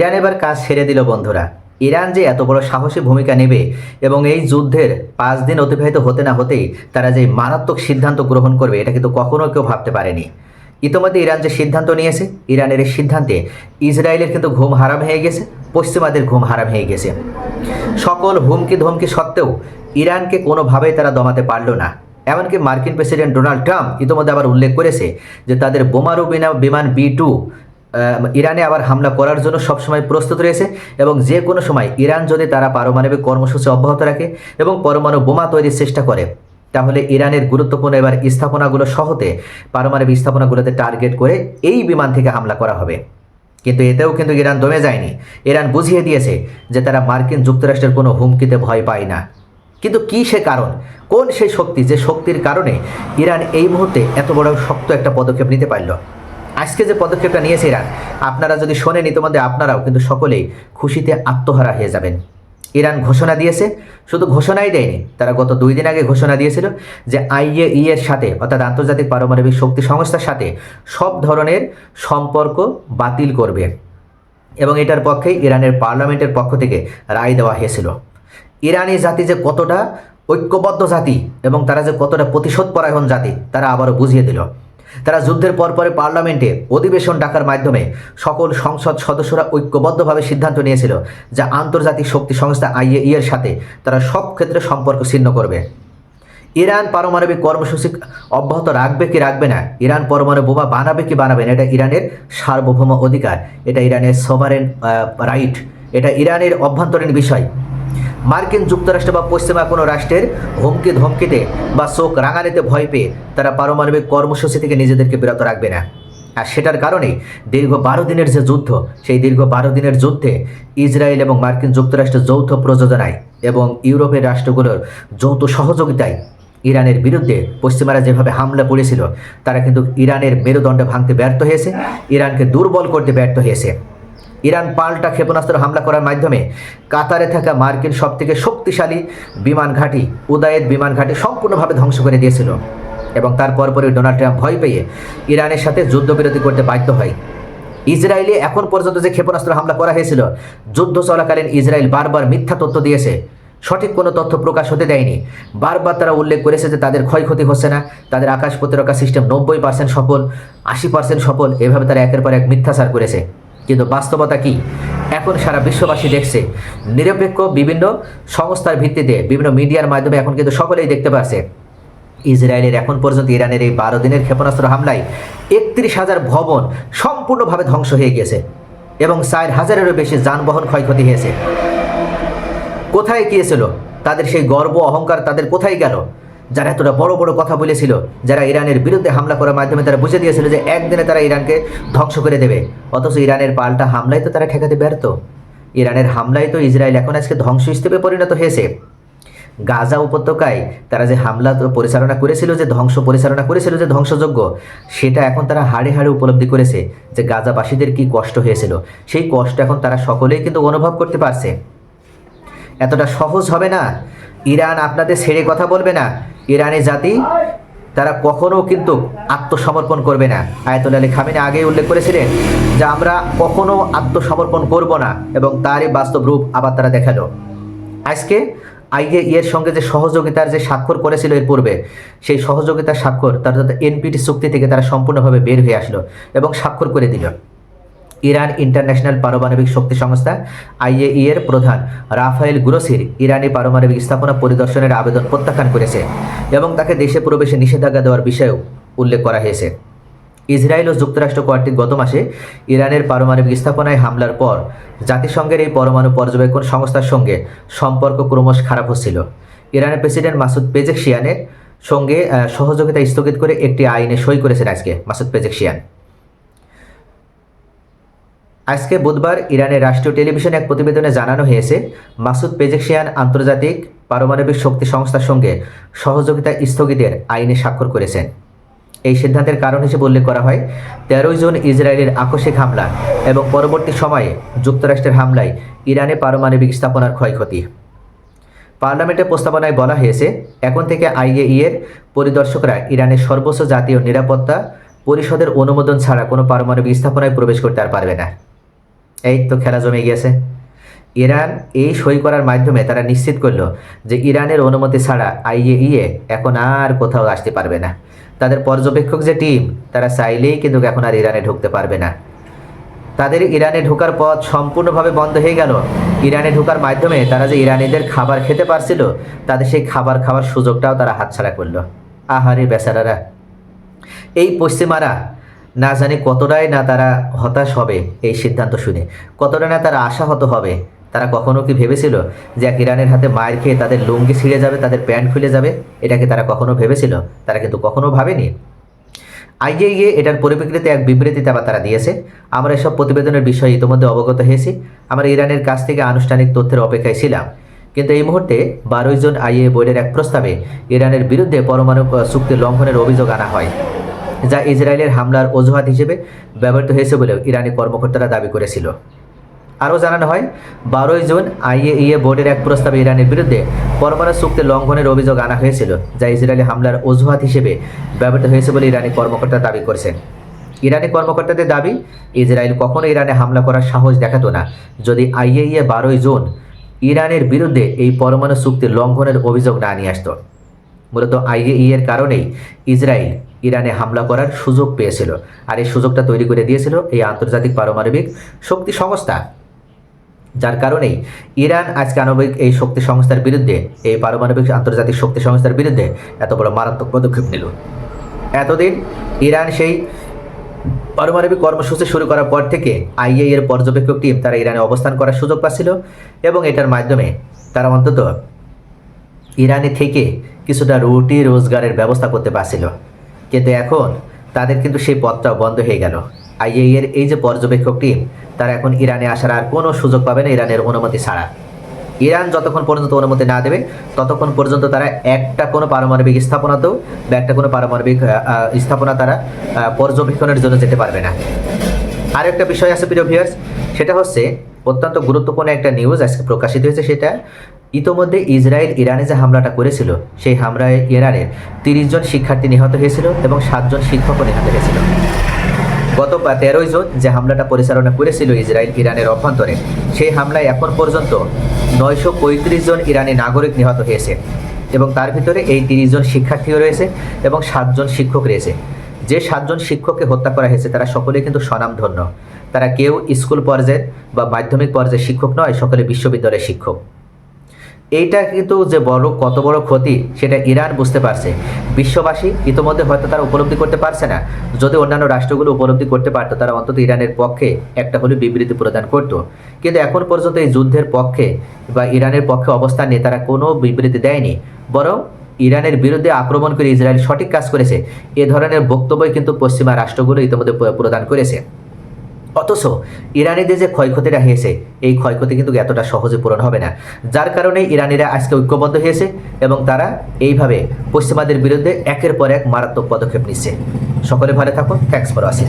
Iran এবার কাজ ছেড়ে দিল বন্ধুরা। ইরান যে এত বড় সাহসী ভূমিকা নেবে এবং এই যুদ্ধের পাঁচ দিন অতিবাহিত হতে না হতেই তারা যে মারাত্মক সিদ্ধান্ত গ্রহণ করবে, এটা কিন্তু কখনো কেউ ভাবতে পারেনি। ইতিমধ্যে ইরান যে সিদ্ধান্ত নিয়েছে, ইরানের এই সিদ্ধান্তে ইসরায়েলের কিন্তু ঘুম হারাম হয়ে গেছে, পশ্চিমাদের ঘুম হারাম হয়ে গেছে। সকল হুমকি ধমকি সত্ত্বেও ইরানকে কোনোভাবেই তারা দমাতে পারল না। এমনকি মার্কিন প্রেসিডেন্ট ডোনাল্ড ট্রাম্প ইতিমধ্যে আবার উল্লেখ করেছে যে তাদের বোমারু বিনা- বিমান বি টু ইরানে আবার হামলা করার জন্য সবসময় প্রস্তুত রয়েছে এবং যে কোনো সময় ইরান যদি তারা পারমাণবিক কর্মসূচি অব্যাহত রাখে এবং পরমাণু বোমা তৈরির চেষ্টা করে, তাহলে ইরানের গুরুত্বপূর্ণ এবার স্থাপনাগুলো সহতে পারমাণবিক স্থাপনাগুলোতে টার্গেট করে এই বিমান থেকে হামলা করা হবে। কিন্তু এতেও কিন্তু ইরান দমে যায়নি। ইরান বুঝিয়ে দিয়েছে যে তারা মার্কিন যুক্তরাষ্ট্রের কোনো হুমকিতে ভয় পায় না। কিন্তু কী সে কারণ? কোন সেই শক্তি? যে শক্তির কারণে ইরান এই মুহূর্তে এত বড় শক্ত একটা পদক্ষেপ নিতে পারল? আজকে যে পদক্ষেপটা নিয়েছে আপনারা যদি শোনেন ইতিমধ্যে আপনারাও কিন্তু সকলেই খুশিতে আত্মহারা হয়ে যাবেন। ইরান ঘোষণা দিয়েছে, শুধু ঘোষণাই দেয়নি, তারা গত দুই দিন আগে ঘোষণা দিয়েছিল যে আইএই এর সাথে, অর্থাৎ আন্তর্জাতিক পারমাণবিক শক্তি সংস্থার সাথে সব ধরনের সম্পর্ক বাতিল করবে। এবং এটার পক্ষেই ইরানের পার্লামেন্টের পক্ষ থেকে রায় দেওয়া হয়েছিল। ইরানি জাতি যে কতটা ঐক্যবদ্ধ জাতি এবং তারা যে কতটা প্রতিশোধ পরায়ণ জাতি, তারা আবারও বুঝিয়ে দিল। তারা যুদ্ধের পরপরে পার্লামেন্টে অধিবেশন ডাকার মাধ্যমে সকল সংসদ সদস্যরা ঐক্যবদ্ধভাবে সিদ্ধান্ত নিয়েছিল যা আন্তর্জাতিক শক্তি সংস্থা আইএই এর সাথে তারা সব ক্ষেত্রে সম্পর্ক ছিন্ন করবে। ইরান পারমাণবিক কর্মসূচি অব্যাহত রাখবে কি রাখবে না? ইরান পরমাণু বোমা বানাবে কি বানাবে না? এটা ইরানের সার্বভৌম অধিকার। এটা ইরানের সভারেন রাইট এটা ইরানের অভ্যন্তরীণ বিষয়। মার্কিন যুক্তরাষ্ট্র বা পশ্চিমা কোনো রাষ্ট্রের হুমকি ধমকিতে বা চোখ রাঙানিতে ভয় পেয়ে তারা পারমাণবিক কর্মসূচি থেকে নিজেদেরকে বিরত রাখবে না। আর সেটার কারণেই দীর্ঘ বারো দিনের যে যুদ্ধ, সেই দীর্ঘ বারো দিনের যুদ্ধে ইসরায়েল এবং মার্কিন যুক্তরাষ্ট্রের যৌথ প্রযোজনায় এবং ইউরোপের রাষ্ট্রগুলোর যৌথ সহযোগিতায় ইরানের বিরুদ্ধে পশ্চিমারা যেভাবে হামলা পড়েছিল তারা কিন্তু ইরানের মেরুদণ্ড ভাঙতে ব্যর্থ হয়েছে, ইরানকে দুর্বল করতে ব্যর্থ হয়েছে। ইরান পাল্টা ক্ষেপণাস্ত্র হামলা করার মাধ্যমে কাতারে থাকা মার্কিন সবথেকে শক্তিশালী বিমান ঘাঁটি উদয়েদ বিমান ঘাঁটি সম্পূর্ণভাবে ধ্বংস করে দিয়েছিল এবং তার পরপরই ডোনাল্ড ট্রাম্প ভয় পেয়ে ইরানের সাথে যুদ্ধবিরতি করতে বাধ্য হয়। ইসরায়েলে এখন পর্যন্ত যে ক্ষেপণাস্ত্র হামলা করা হয়েছিল, যুদ্ধ চলাকালীন ইসরায়েল বারবার মিথ্যা তথ্য দিয়েছে। সঠিক কোনো তথ্য প্রকাশ হতে দেয়নি। বারবার তারা উল্লেখ করেছে যে তাদের ক্ষয়ক্ষতি হচ্ছে না, তাদের আকাশ প্রতিরক্ষা সিস্টেম নব্বই পার্সেন্ট সফল, আশি পার্সেন্ট সফল, এভাবে তারা একের পর এক মিথ্যাচার করেছে। কিন্তু বাস্তবতা কি? এখন সারা বিশ্ববাসী দেখছে। নিরপেক্ষ বিভিন্ন সংস্থার ভিত্তিতে, বিভিন্ন মিডিয়ার মাধ্যমে এখন কিন্তু সকলেই দেখতে পাচ্ছে ইসরায়েলের এখন পর্যন্ত ইরানের এই বারো দিনের ক্ষেপণাস্ত্র হামলায় একত্রিশ হাজার ভবন সম্পূর্ণভাবে ধ্বংস হয়ে গেছে এবং চার হাজারেরও বেশি যানবাহন ক্ষয়ক্ষতি হয়েছে। কোথায় গিয়েছিল তাদের সেই গর্ব, অহংকার তাদের কোথায় গেল? যারা এতটা বড় বড় কথা বলেছিল, যারা ইরানের বিরুদ্ধে হামলা করার মাধ্যমে তারা বুঝে দিয়েছিল যে একদিনে তারা ইরানকে ধ্বংস করে দেবে। অথচ ইরানের পাল্টা হামলায় তো তারা ঠেকাতে ব্যর্থ। ইরানের হামলায় তো ইসরায়েল এখন আজকে ধ্বংসস্তূপে পরিণত হয়েছে। গাজা উপত্যকায় তারা যে হামলা পরিচালনা করেছিল, যে ধ্বংস পরিচালনা করেছিল, যে ধ্বংসযোগ্য, সেটা এখন তারা হাড়ে হাড়ে উপলব্ধি করেছে যে গাজাবাসীদের কি কষ্ট হয়েছিল। সেই কষ্ট এখন তারা সকলেই কিন্তু অনুভব করতে পারছে। এতটা সহজ হবে না ইরান আপনাদের ছেড়ে কথা বলবে না। ইরানের জাতি, তারা কখনো কিন্তু আত্মসমর্পণ করবে না। আয়তুল আলী খামিনী আগেই উল্লেখ করেছিলেন যে আমরা কখনো আত্মসমর্পণ করব না এবং তারই বাস্তব রূপ আবার তারা দেখাল। আজকে আইএ এর সঙ্গে যে সহযোগিতার যে স্বাক্ষর করেছিল এর পূর্বে, সেই সহযোগিতার স্বাক্ষর, তার এনপিটি চুক্তি থেকে তারা সম্পূর্ণভাবে বের হয়ে আসলো এবং স্বাক্ষর করে দিল। ইরান ইন্টারন্যাশনাল পারমাণবিক শক্তি সংস্থা, আইএই এর প্রধান রাফায়েল গুরসির ইরানি পারমাণবিক স্থাপনা পরিদর্শনের আবেদন প্রত্যাখ্যান করেছে এবং তাকে দেশে প্রবেশে নিষেধাজ্ঞা দেওয়ার বিষয়েও উল্লেখ করা হয়েছে। ইসরায়েল ও যুক্তরাষ্ট্র কর্তৃক গত মাসে ইরানের পারমাণবিক স্থাপনায় হামলার পর জাতিসংঘের এই পরমাণু পর্যবেক্ষণ সংস্থার সঙ্গে সম্পর্ক ক্রমশ খারাপ হচ্ছিল। ইরানের প্রেসিডেন্ট মাসুদ পেজেকশিয়ানের সঙ্গে সহযোগিতা স্থগিত করে একটি আইনে সই করেছেন আজকে মাসুদ পেজেকশিয়ান। আজকে বুধবার ইরানের রাষ্ট্রীয় টেলিভিশনে এক প্রতিবেদনে জানানো হয়েছে, মাসুদ পেজেকশিয়ান আন্তর্জাতিক পারমাণবিক শক্তি সংস্থার সঙ্গে সহযোগিতা স্থগিতের আইনে স্বাক্ষর করেছেন। এই সিদ্ধান্তের কারণ হিসেবে উল্লেখ করা হয়, তেরোই জুন ইসরায়েলের আকস্মিক হামলা এবং পরবর্তী সময়ে যুক্তরাষ্ট্রের হামলায় ইরানে পারমাণবিক স্থাপনার ক্ষয়ক্ষতি। পার্লামেন্টের প্রস্তাবনায় বলা হয়েছে, এখন থেকে আইএই এর পরিদর্শকরা ইরানের সর্বোচ্চ জাতীয় নিরাপত্তা পরিষদের অনুমোদন ছাড়া কোনো পারমাণবিক স্থাপনায় প্রবেশ করতে আর পারবে না। এই তো খেলা জমে গিয়েছে। ইরান এই সই করার মাধ্যমে তারা নিশ্চিত করল যে ইরানের অনুমতি ছাড়া আইএইএ এখন আর কোথাও আসতে পারবে না। তাদের পর্যবেক্ষক যে টিম, তারা চাইলেই কিন্তু এখন আর ইরানে ঢুকতে পারবে না। তাদের ইরানে ঢোকার পথ সম্পূর্ণভাবে বন্ধ হয়ে গেল। ইরানে ঢোকার মাধ্যমে তারা যে ইরানিদের খাবার খেতে পারছিল, তাদের সেই খাবার খাওয়ার সুযোগটাও তারা হাতছাড়া করল। আহারে বেচারারা। এই পশ্চিমারা না জানি কতটাই না তারা হতাশ হবে, এই সিদ্ধান্ত শুনে। কতটা না তারা আশাহত হবে, তারা কখনো কি ভেবেছিল যে এক ইরানের হাতে মায়ের খেয়ে তাদের লুঙ্গি ছিঁড়ে যাবে, তাদের প্যান্ট খুলে যাবে? এটাকে তারা কখনো ভেবেছিল? তারা কিন্তু কখনো ভাবেনি। আইএইএ এটার পরিপ্রেক্ষিতে এক বিবৃতিতে আবার তারা দিয়েছে, আমরা এসব প্রতিবেদনের বিষয়ে ইতিমধ্যে অবগত হয়েছি। আমরা ইরানের কাছ থেকে আনুষ্ঠানিক তথ্যের অপেক্ষায় ছিলাম। কিন্তু এই মুহূর্তে বারোই জন আইএ বোর্ডের এক প্রস্তাবে ইরানের বিরুদ্ধে পরমাণু চুক্তি লঙ্ঘনের অভিযোগ আনা হয়। যা ইসরায়েলের হামলার অজুহাত হিসেবে ব্যবহৃত হয়েছে বলেও ইরানি কর্মকর্তারা দাবি করেছিল। আরও জানানো হয়, বারোই জুন আইএইএ বোর্ডের এক প্রস্তাবে ইরানের বিরুদ্ধে পরমাণু চুক্তি লঙ্ঘনের অভিযোগ আনা হয়েছিল, যা ইসরায়েলি হামলার অজুহাত হিসেবে ব্যবহৃত হয়েছে বলে ইরানি কর্মকর্তা দাবি করেছেন। ইরানি কর্মকর্তাদের দাবি, ইসরায়েল কখনো ইরানে হামলা করার সাহস দেখাতো না। যদি আইএইএ বারোই জুন ইরানের বিরুদ্ধে এই পরমাণু চুক্তি লঙ্ঘনের অভিযোগ না নিয়ে আসতো। মূলত আইএই এর কারণেই ইসরায়েল ইরানে হামলা করার সুযোগ পেয়েছিল আর এই সুযোগটা তৈরি করে দিয়েছিল এই আন্তর্জাতিক পারমাণবিক শক্তি সংস্থা। যার কারণেই ইরান আজকে আণবিক এই শক্তি সংস্থার বিরুদ্ধে, এই পারমাণবিক আন্তর্জাতিক শক্তি সংস্থার বিরুদ্ধে এত বড় মারাত্মক পদক্ষেপ নিল। এতদিন ইরান সেই পারমাণবিক কর্মসূচি শুরু করার পর থেকে আইএই এর পর্যবেক্ষক টিম তারা ইরানে অবস্থান করার সুযোগ পাচ্ছিল এবং এটার মাধ্যমে তারা অন্তত ইরানে থেকে কিছুটা রুটি রোজগারের ব্যবস্থা করতে পারছিল। কিন্তু এখন তাদের কিন্তু সেই পথটাও বন্ধ হয়ে গেল। আইএই এর এই যে পর্যবেক্ষক টিম, তারা এখন ইরানে আসার আর কোনো সুযোগ পাবে না ইরানের অনুমতি ছাড়া। ইরান যতক্ষণ পর্যন্ত অনুমতি না দেবে, ততক্ষণ পর্যন্ত তারা একটা কোনো পারমাণবিক স্থাপনাতেও বা একটা কোনো পারমাণবিক স্থাপনা তারা পর্যবেক্ষণের জন্য যেতে পারবে না। আর একটা বিষয় আছে প্রিয় ভিউয়ার্স সেটা হচ্ছে অত্যন্ত গুরুত্বপূর্ণ একটা নিউজ আজকে প্রকাশিত হয়েছে, সেটা ইতোমধ্যে ইসরায়েল ইরানে যে হামলাটা করেছিল, সেই হামলায় ইরানের তিরিশ জন শিক্ষার্থী নিহত হয়েছিল এবং সাতজন শিক্ষকও নিহত হয়েছিল। গত তেরোই জুন যে হামলাটা পরিচালনা করেছিল ইসরায়েল ইরানের অভ্যন্তরে, সেই হামলায় এখন পর্যন্ত নয়শো পঁয়ত্রিশ জন ইরানি নাগরিক নিহত হয়েছে এবং তার ভিতরে এই তিরিশ জন শিক্ষার্থীও রয়েছে এবং সাতজন শিক্ষক রয়েছে। যে সাতজন শিক্ষককে হত্যা করা হয়েছে, তারা সকলে কিন্তু স্বনামধন্য। তারা কেউ স্কুল পর্যায়ের বা মাধ্যমিক পর্যায়ের শিক্ষক নয়, সকলে বিশ্ববিদ্যালয়ের শিক্ষক। এইটা কিন্তু যে বড়, কত বড় ক্ষতি, সেটা ইরান বুঝতে পারছে। বিশ্ববাসী ইতোমধ্যে হয়তো তারা উপলব্ধি করতে পারছে না। যদি অন্যান্য রাষ্ট্রগুলো উপলব্ধি করতে পারতো, তারা অন্তত ইরানের পক্ষে একটা হলে বিবৃতি প্রদান করতো। কিন্তু এখন পর্যন্ত এই যুদ্ধের পক্ষে বা ইরানের পক্ষে অবস্থান নিয়ে তারা কোনো বিবৃতি দেয়নি। বরং ইরানের বিরুদ্ধে আক্রমণ করে ইসরায়েল সঠিক কাজ করেছে। এ ধরনের বক্তব্যই কিন্তু পশ্চিমা রাষ্ট্রগুলো ইতিমধ্যে প্রদান করেছে। অথচ ইরানিদের যে ক্ষয়ক্ষতিটা হয়েছে, এই ক্ষয়ক্ষতি কিন্তু এতটা সহজে পূরণ হবে না। যার কারণে ইরানিরা আজকে ঐক্যবদ্ধ হয়েছে এবং তারা এইভাবে পশ্চিমাদের বিরুদ্ধে একের পর এক মারাত্মক পদক্ষেপ নিচ্ছে। সকলে ভালো থাকুন। Thanks for watching